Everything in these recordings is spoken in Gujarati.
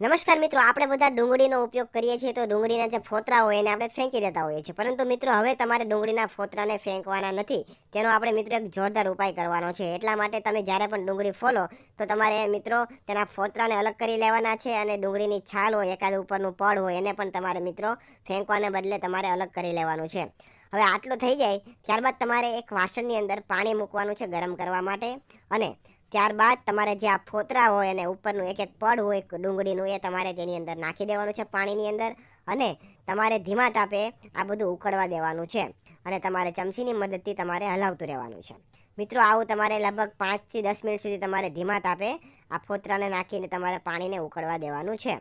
નમસ્કાર મિત્રો, આપણે બધા ડુંગળીનો ઉપયોગ કરીએ છીએ તો ડુંગળીના જે ફોતરા હોય એને આપણે ફેંકી દેતા હોઈએ છીએ. પરંતુ મિત્રો, હવે તમારે ડુંગળીના ફોતરાને ફેંકવાના નથી. તેનો આપણે મિત્રો એક જોરદાર ઉપાય કરવાનો છે. એટલા માટે તમે જ્યારે પણ ડુંગળી ફોલો, તો તમારે મિત્રો તેના ફોતરાને અલગ કરી લેવાના છે અને ડુંગળીની છાલ હોય, એકાદ ઉપરનું પડ હોય, એને પણ તમારે મિત્રો ફેંકવાને બદલે તમારે અલગ કરી લેવાનું છે. હવે આટલું થઈ જાય, ત્યારબાદ તમારે એક વાસણની અંદર પાણી મૂકવાનું છે ગરમ કરવા માટે. અને ત્યારબાદ તમારે જે આ ફોતરા હોય અને ઉપરનું એક એક પડ હોય ડુંગળીનું, એ તમારે તેની અંદર નાખી દેવાનું છે પાણીની અંદર અને તમારે ધીમા તાપે આ બધું ઉકળવા દેવાનું છે અને તમારે ચમચીની મદદથી તમારે હલાવતું રહેવાનું છે. મિત્રો, આવું તમારે લગભગ પાંચથી દસ મિનિટ સુધી તમારે ધીમા તાપે આ ફોતરાને નાખીને તમારે પાણીને ઉકળવા દેવાનું છે.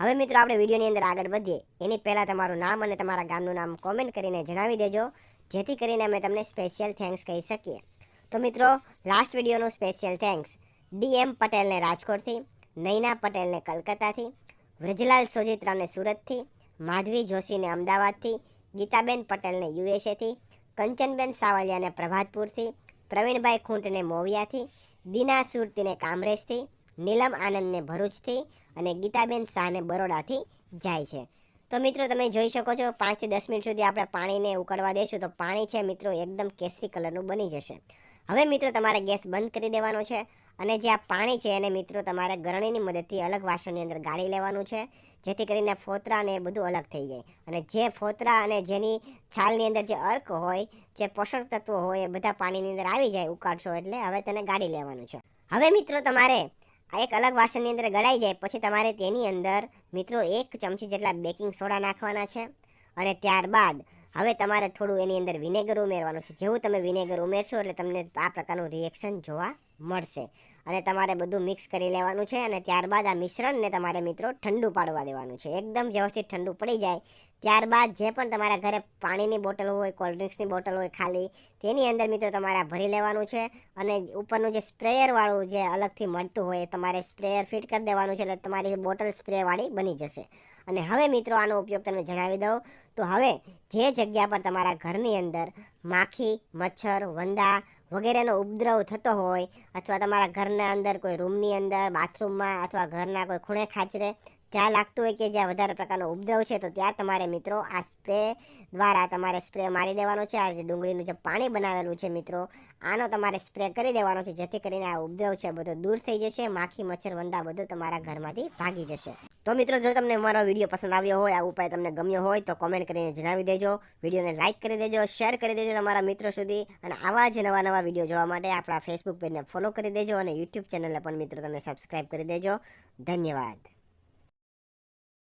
હવે મિત્રો, આપણે વિડીયોની અંદર આગળ વધીએ. એની પહેલાં તમારું નામ અને તમારા ગામનું નામ કોમેન્ટ કરીને જણાવી દેજો, જેથી કરીને અમે તમને સ્પેશિયલ થેન્ક્સ કહી શકીએ. તો મિત્રો લાસ્ટ વિડીયોનો સ્પેશિયલ થેન્ક્સ ડીએમ પટેલને રાજકોટથી, નૈના પટેલને કલકત્તાથી, વ્રજલાલ સોજિત્રાને સુરતથી, માધવી જોશીને અમદાવાદથી, ગીતાબેન પટેલને યુએસએથી, કંચનબેન સાવલિયાને પ્રભાતપુરથી, પ્રવીણભાઈ ખૂંટને મોવિયાથી, દીના સુરતીને કામરેજથી, નીલમ આનંદને ભરૂચથી અને ગીતાબેન શાહને બરોડાથી જાય છે. તો મિત્રો, તમે જોઈ શકો છો પાંચથી દસ મિનિટ સુધી આપણે પાણીને ઉકળવા દેશું તો પાણી છે મિત્રો, એકદમ કેસરી કલરનું બની જશે. હવે મિત્રો, તમારે ગેસ બંધ કરી દેવાનો છે અને જે આ પાણી છે એને મિત્રો તમારે ગરણીની મદદથી અલગ વાસણની અંદર ગાળી લેવાનું છે, જેથી કરીને ફોતરા ને બધું અલગ થઈ જાય. અને જે ફોતરા અને જેની છાલની અંદર જે અર્ક હોય, જે પોષક તત્વો હોય, એ બધા પાણીની અંદર આવી જાય, ઉકાળશો એટલે હવે તેને ગાળી લેવાનું છે. હવે મિત્રો, તમારે એક અલગ વાસણની અંદર ગળાઈ જાય, પછી તમારે તેની અંદર મિત્રો એક ચમચી જેટલા બેકિંગ સોડા નાખવાના છે અને ત્યારબાદ હવે તમારે થોડું એની અંદર વિનેગર ઉમેરવાનું છે. જેવું તમે વિનેગર ઉમેરશો એટલે તમને આ પ્રકારનું રિએક્શન જોવા મળશે. અને તમારે બધું મિક્સ કરી લેવાનું છે અને ત્યારબાદ આ મિશ્રણને તમારે મિત્રો ઠંડુ પાડવા દેવાનું છે. એકદમ વ્યવસ્થિત ઠંડુ પડી જાય. ત્યારબાદ જે પણ તમારા ઘરે પાણીની બોટલ હોય કોલ્ડ્રિંક્સની બોટલ હોય ખાલી, તેની અંદર મિત્રો તમારે ભરી લેવાનું છે. અને ઉપરનું જે સ્પ્રેયરવાળું જે અલગથી મળતું હોય તમારે સ્પ્રેયર ફિટ કરી દેવાનું છે એટલે તમારી બોટલ સ્પ્રેવાળી બની જશે. અને હવે મિત્રો આનો ઉપયોગ તમને જણાવી દઉં. તો હવે જે જગ્યા પર તમારા ઘરની અંદર માખી, મચ્છર, વંદા વગેરેનો ઉપદ્રવ થતો હોય, અથવા તમારા ઘરના અંદર કોઈ રૂમની અંદર, બાથરૂમમાં, અથવા ઘરના કોઈ ખૂણે ખાચરે ત્યાં લાગતું હોય કે જ્યાં વધારે પ્રકારનો ઉપદ્રવ છે, તો ત્યાં તમારે મિત્રો આ સ્પ્રે દ્વારા તમારે સ્પ્રે મારી દેવાનો છે. આ જે ડુંગળીનું જે પાણી બનાવેલું છે મિત્રો, આનો તમારે સ્પ્રે કરી દેવાનો છે, જેથી કરીને આ ઉપદ્રવ છે બધો દૂર થઈ જશે, માખી, મચ્છર, વંદા બધું તમારા ઘરમાંથી ભાગી જશે. તો મિત્રો, જો તમને મારો વીડિયો પસંદ આવ્યો હોય આ ઉપાય તમને ગમ્યો હોય, તો કોમેન્ટ કરીને જણાવી દેજો. વિડીયોને લાઇક કરી દેજો શેર કરી દેજો તમારા મિત્રો સુધી, અને આવા જ નવા નવા વીડિયો જોવા માટે આપણા ફેસબુક પેજને ફોલો કરી દેજો, અને યુટ્યુબ ચેનલને પણ મિત્રો તમે સબસ્ક્રાઈબ કરી દેજો. ધન્યવાદ.